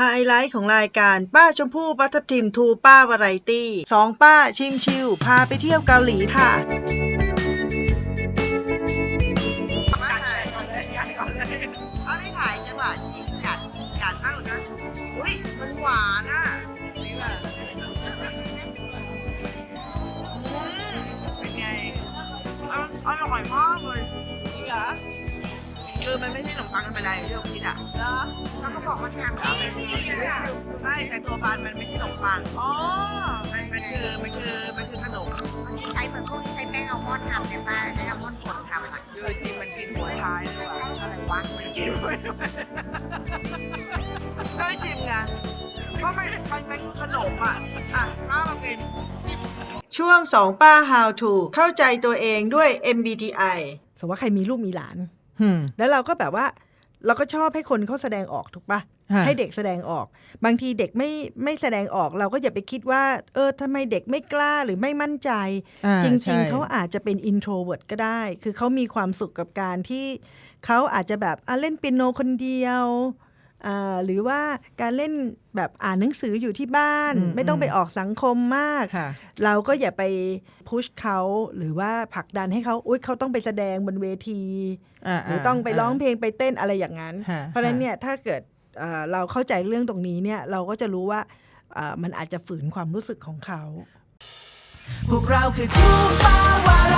ไฮไลท์ของรายการป้าชมพู่ปัททิมทูป้าวาไรตี้สองป้าชิมชิวพาไปเที่ยวเกาหลีค่ะเขาไม่ถ่ายจังหวะที่กัดกัดมากเลยนะอุ้ยมันหวานอะนี่แหละเป็นไงอร่อยมากเลยจริงเหรอคือมันไม่ใช่ขนมปังธรรมดาอย่างที่เราคิดอะเห รอแล้วเขาบอกว่าทำใช่แต่ตัวบานมันไม่ใช่ขนมปังอ๋อมันมันคือมันคือมันคือขนมที่ใช้เหมือนพวกที่ใช้แป้งอัลมอนด์ทำเนี่ยป้าใช้อัลมอนด์กดทำอะคือจริงมันกินหัวท้ายเลยว่ะอะไรวะมันกินไปก็จริงไงเพราะมันมันมันคือขนมอะอะป้ามากินช่วงสองป้า How to เข้าใจตัวเองด้วย MBTI สมมติว่าใครมีลูกมีหลานอืมแล้วเราก็แบบว่า เราก็ชอบให้คนเขาแสดงออกถูกปะฮะให้เด็กแสดงออก บางทีเด็กไม่ไม่แสดงออกเราก็อย่าไปคิดว่า เออทำไมเด็กไม่กล้าหรือไม่มั่นใจอ่าจใช่ริง ๆ เขาอาจจะเป็น introvert ก็ได้ คือเขามีความสุขกับการที่เขาอาจจะแบบอะเล่นเปียโนคนเดียวอ่า หรือว่าการเล่นแบบอ่านหนังสืออยู่ที่บ้านอืมไม่ต้องไปออกสังคมมากค่ะเราก็อย่าไปพุชเขาหรือว่าผลักดันให้เขาอุ้ยเขาต้องไปแสดงบนเวทีอ่าหรือต้องไปร้องเพลงไปเต้นอะไรอย่างนั้นฮะเพราะฉะนั้นฮะเนี่ยถ้าเกิดเอ่อเราเข้าใจเรื่องตรงนี้เนี่ยเราก็จะรู้ว่าเอ่อมันอาจจะฝืนความรู้สึกของเขา พวกเราคือทูป้าวาไรตี้